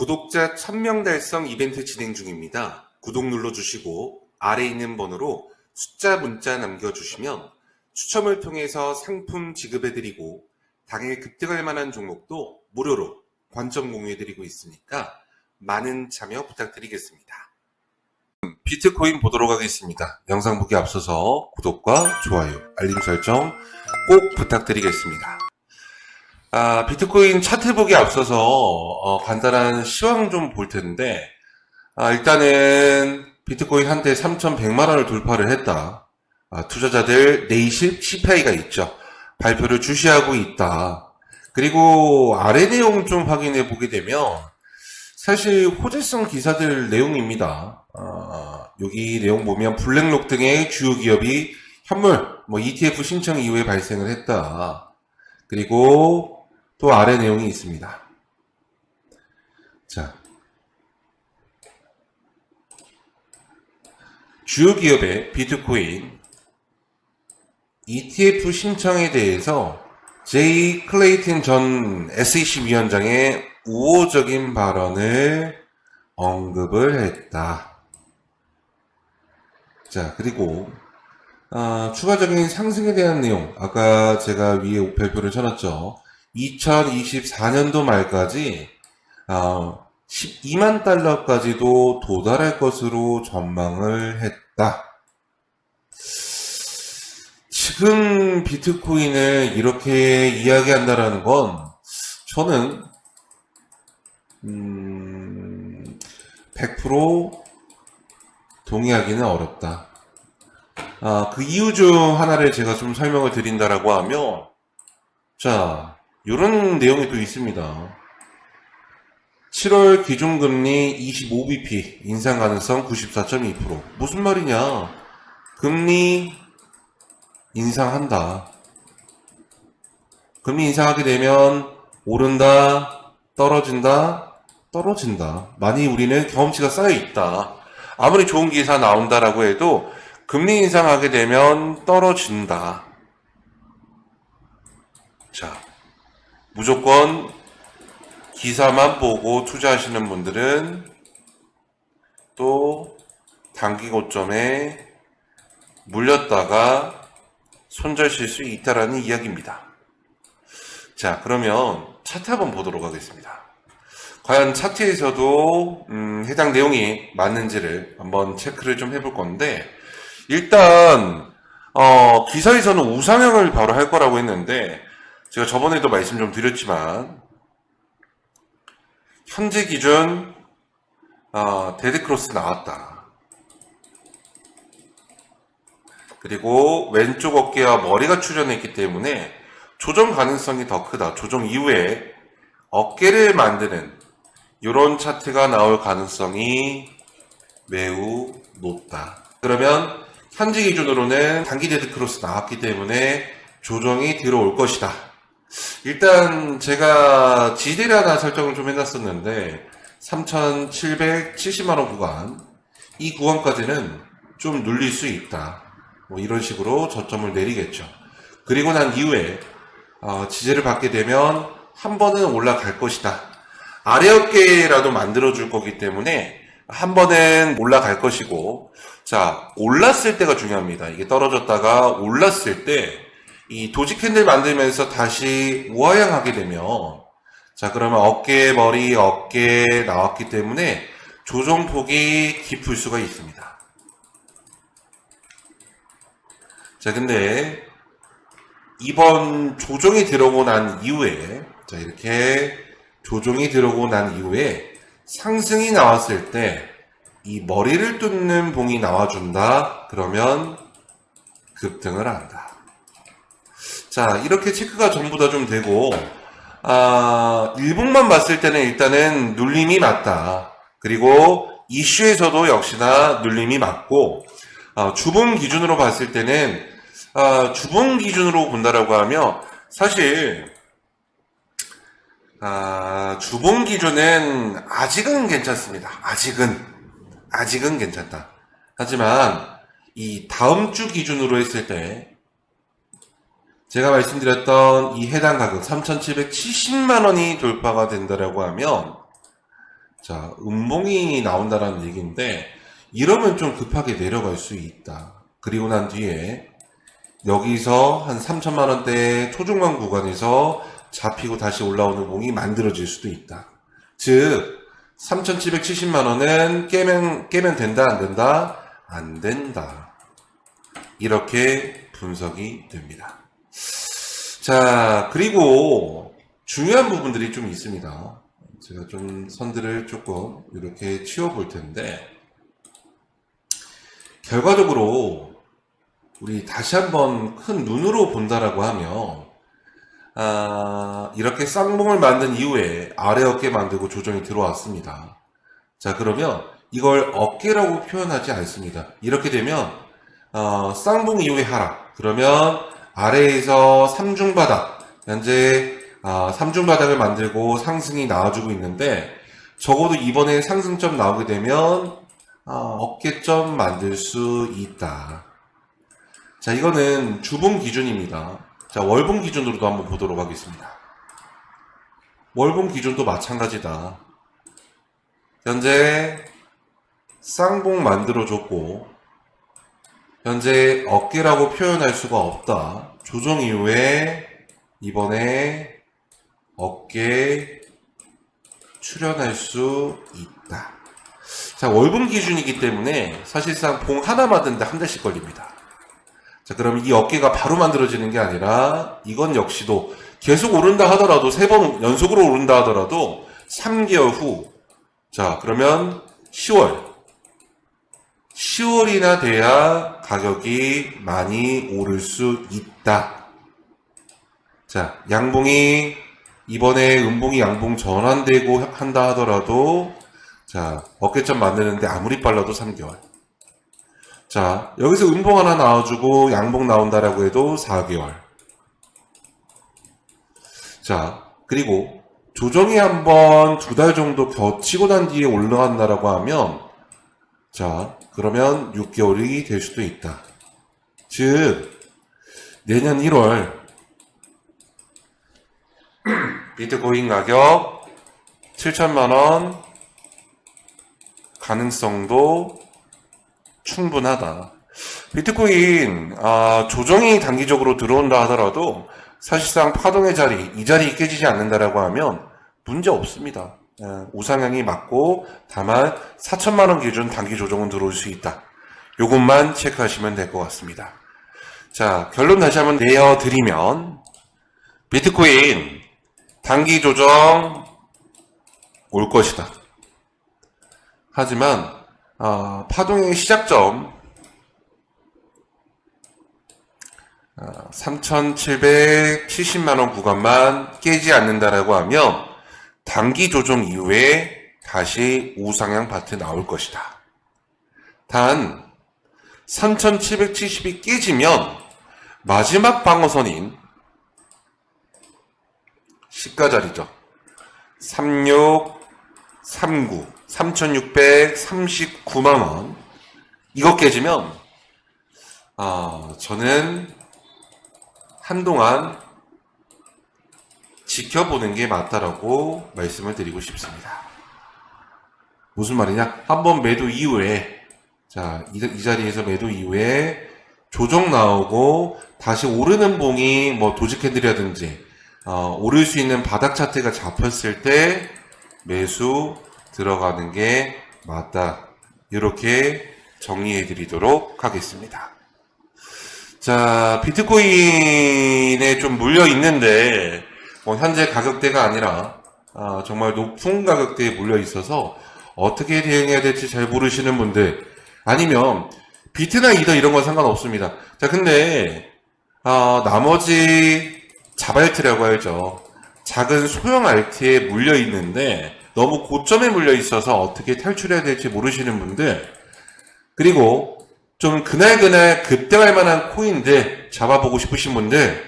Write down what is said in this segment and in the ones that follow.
구독자 1000명 달성 이벤트 진행 중입니다. 구독 눌러주시고 아래 있는 번호로 숫자 문자 남겨주시면 추첨을 통해서 상품 지급해드리고 당일 급등할 만한 종목도 무료로 관점 공유해드리고 있으니까 많은 참여 부탁드리겠습니다. 음, 비트코인 보도록 하겠습니다. 영상 보기 앞서서 구독과 좋아요, 알림 설정 꼭 부탁드리겠습니다. 아, 비트코인 차트 보기 앞서서 어, 간단한 시황 좀 볼 텐데 아, 일단은 비트코인 한때 3,100만 원을 돌파를 했다. 아, 투자자들 내실 CPI가 있죠. 발표를 주시하고 있다. 그리고 아래 내용 좀 확인해 보게 되면 사실 호재성 기사들 내용입니다. 아, 여기 내용 보면 블랙록 등의 주요 기업이 현물, 뭐 ETF 신청 이후에 발생을 했다. 그리고 또 아래 내용이 있습니다. 자. 주요 기업의 비트코인 ETF 신청에 대해서 제이 클레이튼 전 SEC 위원장의 우호적인 발언을 언급을 했다. 자, 그리고 아, 추가적인 상승에 대한 내용, 아까 제가 위에 발표를 쳐놨죠. 2024년도 말까지 어, 12만 달러까지도 도달할 것으로 전망을 했다. 지금 비트코인을 이렇게 이야기한다라는 건 저는 음, 100% 동의하기는 어렵다. 아, 그 이유 중 하나를 제가 좀 설명을 드린다라고 하면 자, 이런 내용이 또 있습니다. 7월 기준금리 25bp 인상 가능성 94.2% 무슨 말이냐? 금리 인상한다. 금리 인상하게 되면 오른다, 떨어진다, 떨어진다. 많이 우리는 경험치가 쌓여 있다. 아무리 좋은 기사 나온다라고 해도 금리 인상하게 되면 떨어진다. 자, 무조건 기사만 보고 투자하시는 분들은 또 단기 고점에 물렸다가 손절 실 수 있다라는 이야기입니다. 자, 그러면 차트 한번 보도록 하겠습니다. 과연 차트에서도 음, 해당 내용이 맞는지를 한번 체크를 좀 해볼 건데 일단 어, 기사에서는 우상향을 바로 할 거라고 했는데 제가 저번에도 말씀 좀 드렸지만 현재 기준 어, 데드크로스 나왔다. 그리고 왼쪽 어깨와 머리가 출현했기 때문에 조정 가능성이 더 크다. 조정 이후에 어깨를 만드는 이런 차트가 나올 가능성이 매우 높다. 그러면 현재 기준으로는 단기 데드크로스 나왔기 때문에 조정이 들어올 것이다. 일단 제가 지대를 하나 설정을 좀 해놨었는데 3,770만원 구간 이 구간까지는 좀 눌릴 수 있다. 뭐 이런 식으로 저점을 내리겠죠. 그리고 난 이후에 어, 지지를 받게 되면 한 번은 올라갈 것이다. 아래 어깨라도 만들어 줄 거기 때문에 한 번은 올라갈 것이고 자 올랐을 때가 중요합니다. 이게 떨어졌다가 올랐을 때 이 도지 캔들 만들면서 다시 우하향하게 되면 자 그러면 어깨 머리 어깨 나왔기 때문에 조정 폭이 깊을 수가 있습니다. 자 근데 이번 조정이 들어오고 난 이후에 자 이렇게 조정이 들어오고 난 이후에 상승이 나왔을 때 이 머리를 뚫는 봉이 나와준다 그러면 급등을 한다. 자, 이렇게 체크가 전부 다 좀 되고, 아, 일봉만 봤을 때는 일단은 눌림이 맞다. 그리고 이슈에서도 역시나 눌림이 맞고, 아, 주봉 기준으로 봤을 때는, 아, 주봉 기준으로 본다라고 하면, 사실, 아, 주봉 기준은 아직은 괜찮습니다. 아직은. 아직은 괜찮다. 하지만, 이 다음 주 기준으로 했을 때, 제가 말씀드렸던 이 해당 가격 3,770만 원이 돌파가 된다라고 하면 자, 음봉이 나온다라는 얘기인데, 이러면 좀 급하게 내려갈 수 있다. 그리고 난 뒤에, 여기서 한 3천만 원대 초중반 구간에서 잡히고 다시 올라오는 봉이 만들어질 수도 있다. 즉, 3,770만 원은 깨면, 깨면 된다, 안 된다? 안 된다. 이렇게 분석이 됩니다. 자, 그리고 중요한 부분들이 좀 있습니다. 제가 좀 선들을 조금 이렇게 치워 볼 텐데, 결과적으로 우리 다시 한번 큰 눈으로 본다라고 하면, 아, 이렇게 쌍봉을 만든 이후에 아래 어깨 만들고 조정이 들어왔습니다. 자, 그러면 이걸 어깨라고 표현하지 않습니다. 이렇게 되면, 어, 쌍봉 이후에 하락. 그러면 아래에서 삼중바닥, 현재 아, 삼중바닥을 만들고 상승이 나와주고 있는데 적어도 이번에 상승점 나오게 되면 아, 어깨점 만들 수 있다. 자, 이거는 주봉 기준입니다. 자, 월봉 기준으로도 한번 보도록 하겠습니다. 월봉 기준도 마찬가지다. 현재 쌍봉 만들어줬고 현재 어깨라고 표현할 수가 없다. 조정 이후에 이번에 어깨 출현할 수 있다. 자, 월봉 기준이기 때문에 사실상 봉 하나 만드는데 한 달씩 걸립니다. 자, 그럼 이 어깨가 바로 만들어지는 게 아니라 이건 역시도 계속 오른다 하더라도 세 번 연속으로 오른다 하더라도 3개월 후. 자, 그러면 10월. 10월이나 돼야 가격이 많이 오를 수 있다. 자, 양봉이 이번에 음봉이 양봉 전환되고 한다 하더라도 자, 어깨점 만드는데 아무리 빨라도 3개월. 자, 여기서 음봉 하나 나와주고 양봉 나온다라고 해도 4개월. 자, 그리고 조정이 한번 두 달 정도 겹치고 난 뒤에 올라간다라고 하면 자, 그러면 6개월이 될 수도 있다. 즉, 내년 1월 비트코인 가격 7천만원 가능성도 충분하다. 비트코인 아, 조정이 단기적으로 들어온다 하더라도 사실상 파동의 자리, 이 자리 깨지지 않는다라고 하면 문제 없습니다. 예, 우상향이 맞고 다만 4천만 원 기준 단기 조정은 들어올 수 있다. 요것만 체크하시면 될 것 같습니다. 자, 결론 다시 한번 내어드리면 비트코인 단기 조정 올 것이다. 하지만 아, 파동의 시작점 3,770만원 구간만 깨지 않는다라고 하면 단기 조정 이후에 다시 우상향 파트 나올 것이다. 단 3,770이 깨지면 마지막 방어선인 시가 자리죠. 36, 39, 3,639만원. 이거 깨지면, 아, 저는 한동안 지켜보는 게 맞다라고 말씀을 드리고 싶습니다. 무슨 말이냐? 한 번 매도 이후에, 자, 이, 이 자리에서 매도 이후에 조정 나오고 다시 오르는 봉이 뭐 도직 캔들이라든지 어, 오를 수 있는 바닥 차트가 잡혔을 때 매수 들어가는 게 맞다. 이렇게 정리해 드리도록 하겠습니다. 자, 비트코인에 좀 물려 있는데, 뭐 현재 가격대가 아니라, 아, 정말 높은 가격대에 물려 있어서 어떻게 대응해야 될지 잘 모르시는 분들, 아니면 비트나 이더 이런 건 상관없습니다. 자, 근데, 아, 나머지 자발트라고 하죠. 작은 소형 알트에 물려 있는데 너무 고점에 물려 있어서 어떻게 탈출해야 될지 모르시는 분들 그리고 좀 그날그날 급등할 만한 코인들 잡아보고 싶으신 분들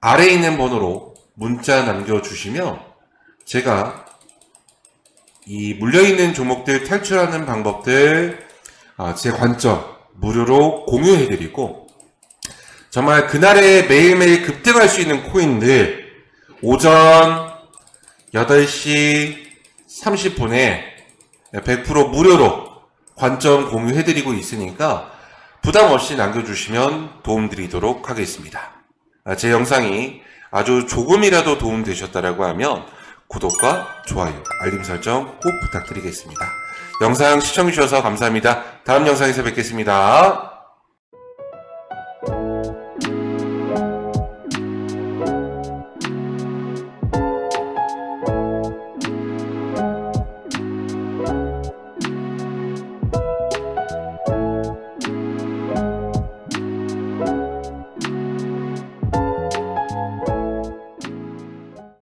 아래에 있는 번호로 문자 남겨주시면 제가 이 물려있는 종목들 탈출하는 방법들 아, 제 관점 무료로 공유해드리고 정말 그날에 매일매일 급등할 수 있는 코인들 오전 8시 30분에 100% 무료로 관점 공유해드리고 있으니까 부담 없이 남겨주시면 도움드리도록 하겠습니다. 아, 제 영상이 아주 조금이라도 도움 되셨다라고 하면 구독과 좋아요, 알림 설정 꼭 부탁드리겠습니다. 영상 시청해주셔서 감사합니다. 다음 영상에서 뵙겠습니다.